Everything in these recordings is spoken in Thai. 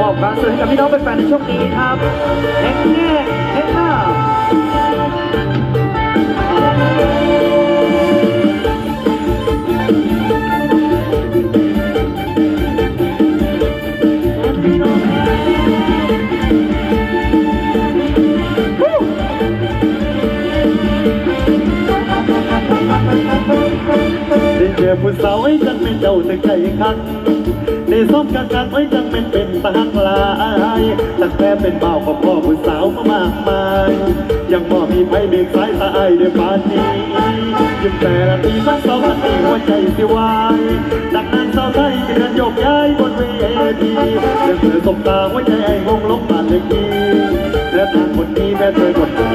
บอกความสุขกับพี่น้องแฟนๆในช่วงนี้ครับเฮ็ดแน่ เฮ็ดหน้าได้เจอผู้สาวไว้จังเป็นเจ้าตึกใจคักได้ซ้อมกันกันไว้จังเป็นเป็นตาหักลายตั้งแต่เป็นบ่าวกับพ่อผู้สาวมามากมาย ยังบ่มีไผเบียดสายตาไอายได้ปานนี้ยิ้มแต่ละทีมันสองนาทีหัวใจสิวายดังนั้นสาวไทยเดินโยกย้ายบนเวทีเดินเสือสบตาหัวใจไอ้งงลงบานเลยกีและทางคนนี้แม่เธอคนนี้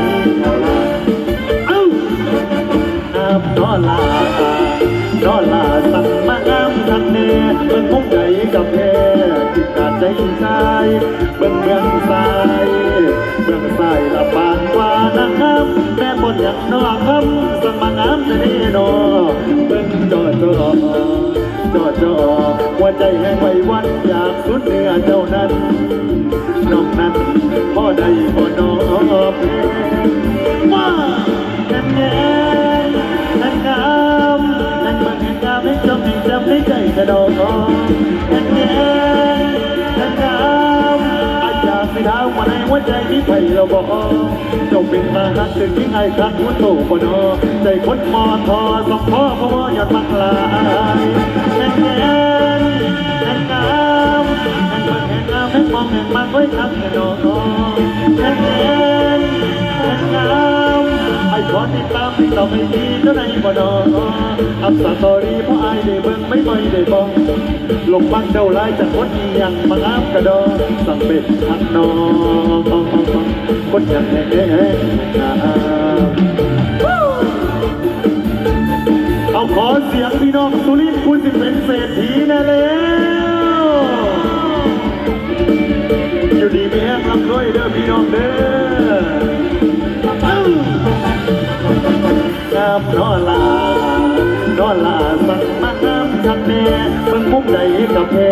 เอ้าน้ำนอลานอลา สั่งมางามทันแน่เบิ่งมุกใจกับแพ้จิตตาใจชายเบิ่งเมืองสายเมืองสายละปานกว่านางงามแม่บนอย่างนอคำสั่งมางามแต่นี่นอเบิ่งจอจอจอจอหัวใจแห้งไว้วันอยากสุดเนื้อเจ้านั้นน้องนั้นพ่อใดพ่อนอเพลงว่าแน่ จะโดดนางแง่นางงามอาจารย์สิดาวมาในหัวใจมีไผ่เราบอกจงเป็นมาหักถึงที่ไอ้คันหัวโตปนอใจคนมอทอสองพ่อพ่อหยอดมักลายนางแง่นางงามนางเบิ่งแห่งงามให้มองแห่งมันไว้คักกระโดดนางแง่นางงามไอ้ ขอติดตามที่เราไม่มีเท่าไหร่บ่ดออัพสตอรี่เพราะไอ้ได้เบิ่งไม่บ่ได้บอกลงบังเจ้าลายจากคนอีหยังมางามกระดอสังเป็นทักนองคนอย่างแห่งเอาขอเสียงพี่น้องสุรินทร์คุณสิเป็นเศรษฐีแน่แล้วอยู่ดีมีแห้งลำด้วยเด้อพี่น้องเด้อ อลานอลาสั่งมาน้ำทักแน่เมืองมุกใดกับแพ้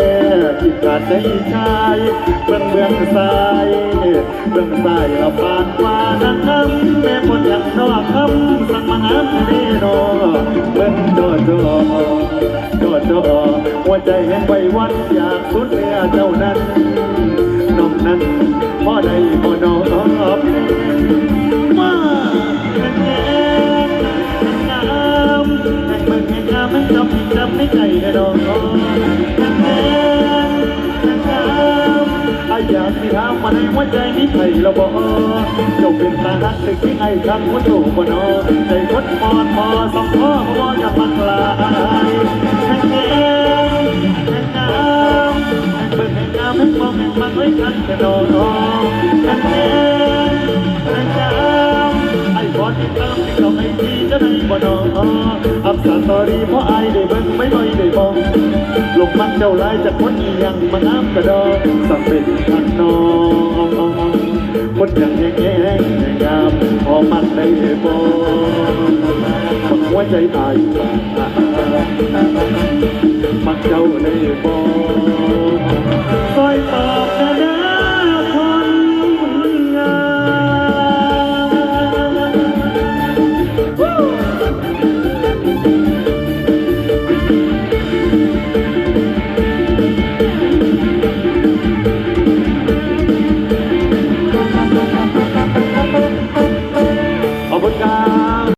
กินขาดใจชายเมืองเมืองสายเมืองสายละปานกว่านังคำแม่คนอยากนอกคำสั่งมาน้ำเด้นอเมืองโดดอโดดอหัวใจแห่งไว้วันอยากสุดเนื้อเจ้านั้นน้องนั้นพ่อใดพ่อนอบ อนแห่งแห่งงามไอ้ยากสิถามมาในหัวใจนี้ใครละบ่เจ้าเป็นตาหักตึกที่ไอ้คันหัวโตบ่นอใจคดมอนพอสองพ่อพ่ออยากมันลายแห่งแห่งแห่งงามแห่งเมืองแห่งงามแห่งมองแห่งมันไว้กันแน่นอนแห่งแห่งแห่งงามไอ้บอที่ตามที่เขาไม่ดี จะได้บ่นออับสาตอรี่เพราะไอ้ได้เบิ่งไม่บ่อยได้มองลงมันเจ้าลายจากคนอีหยังมางามกระดอสั่งเป็นทักนองคนอย่างแง่แง่งามพอมันได้บ่หัวใจตายมักเจ้าได้บ่